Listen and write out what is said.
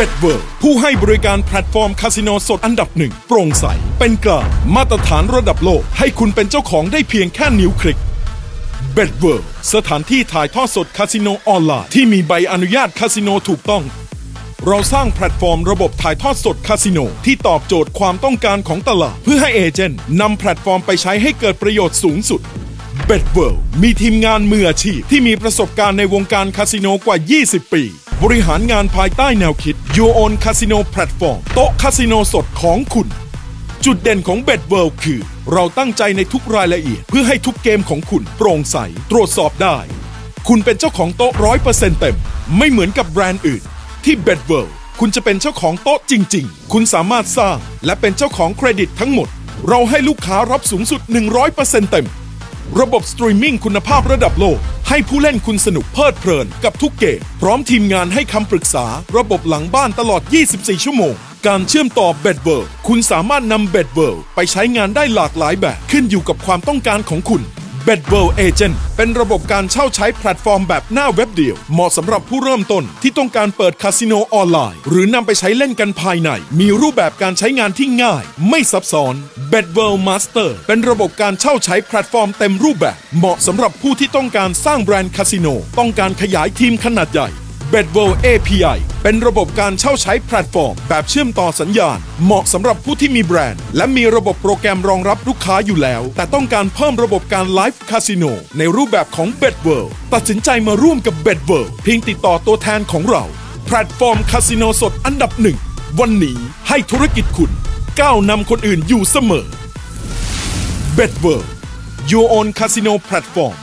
b e t w o r l d ผู้ให้บริการแพลตฟอร์มคาสิโนสดอันดับหนึ่งโปร่งใส เป็นกลางมาตรฐานระดับโลก ให้คุณเป็นเจ้าของได้เพียงแค่นิ้วคลิก b e t w o r l d สถานที่ถ่ายทอดสดคาสิโนออนไลน์ที่มีใบอนุญาตคาสิโนถูกต้อง เราสร้างแพลตฟอร์มระบบถ่ายทอดสดคาสิโนที่ตอบโจทย์ความต้องการของตลาด เพื่อให้เอเจนต์นำแพลตฟอร์มไปใช้ให้เกิดประโยชน์สูงสุด b e t w o r l d มีทีมงานมืออาชีพที่มีประสบการณ์ในวงการคาสิโนกว่า 20 ปี บริหารงานภายใต้แนวคิด Your Own Casino Platform โต๊ะคาสิโนสดของคุณ จุดเด่นของ b e t w o r l d คือ เราตั้งใจในทุกรายละเอียด เพื่อให้ทุกเกมของคุณ โปร่งใส ตรวจสอบได้ คุณเป็นเจ้าของโต๊ะร้อยเปอร์เซ็นต์เต็ม ไม่เหมือนกับแบรนด์อื่น ที่ b e t w o r l d คุณจะเป็นเจ้าของโต๊ะจริง ๆ คุณสามารถสร้าง และเป็นเจ้าของเครดิตทั้งหมด เราให้ลูกค้ารับสูงสุด 100%เต็ม ระบบสตรีมมิ่งคุณภาพระดับโลก ให้ผู้เล่นคุณสนุกเพลิดเพลินกับทุกเกม พร้อมทีมงานให้คำปรึกษาระบบหลังบ้านตลอด 24 ชั่วโมง การเชื่อมต่อเบ d เ o ิร์คุณสามารถนำเบ d เ o ิร์ไปใช้งานได้หลากหลายแบบขึ้นอยู่กับความต้องการของคุณ b e d w o r l d Agent เป็นระบบการเช่าใช้แพลตฟอร์มแบบหน้าเว็บเดียว เหมาะสำหรับผู้เริ่มต้นที่ต้องการเปิดคาสิโนออนไลน์ หรือนำไปใช้เล่นกันภายใน มีรูปแบบการใช้งานที่ง่าย ไม่ซับซ้อน b e d w o r l d Master เป็นระบบการเช่าใช้แพลตฟอร์มเต็มรูปแบบ เหมาะสำหรับผู้ที่ต้องการสร้างแบรนด์คาสิโนต้องการขยายทีมขนาดใหญ่ b e d w o l API เป็นระบบการเช่าใช้แพลตฟอร์ม แบบเชื่อมต่อสัญญาณ เหมาะสำหรับผู้ที่มีแบรนด์ และมีระบบโปรแกรมรองรับลูกค้าอยู่แล้ว แต่ต้องการเพิ่มระบบการไลฟ์คาสิโนในรูปแบบของ b e d w o r l d ตัดสินใจมาร่วมกับ b e d w o r l d เพียงติดต่อตัวแทนของเรา แพลตฟอร์มคาสิโนสดอันดับหนึ่งวันนี้ให้ธุรกิจคุณก้าวนำคนอื่นอยู่เสมอ b e d w o r l d Your Own Casino Platform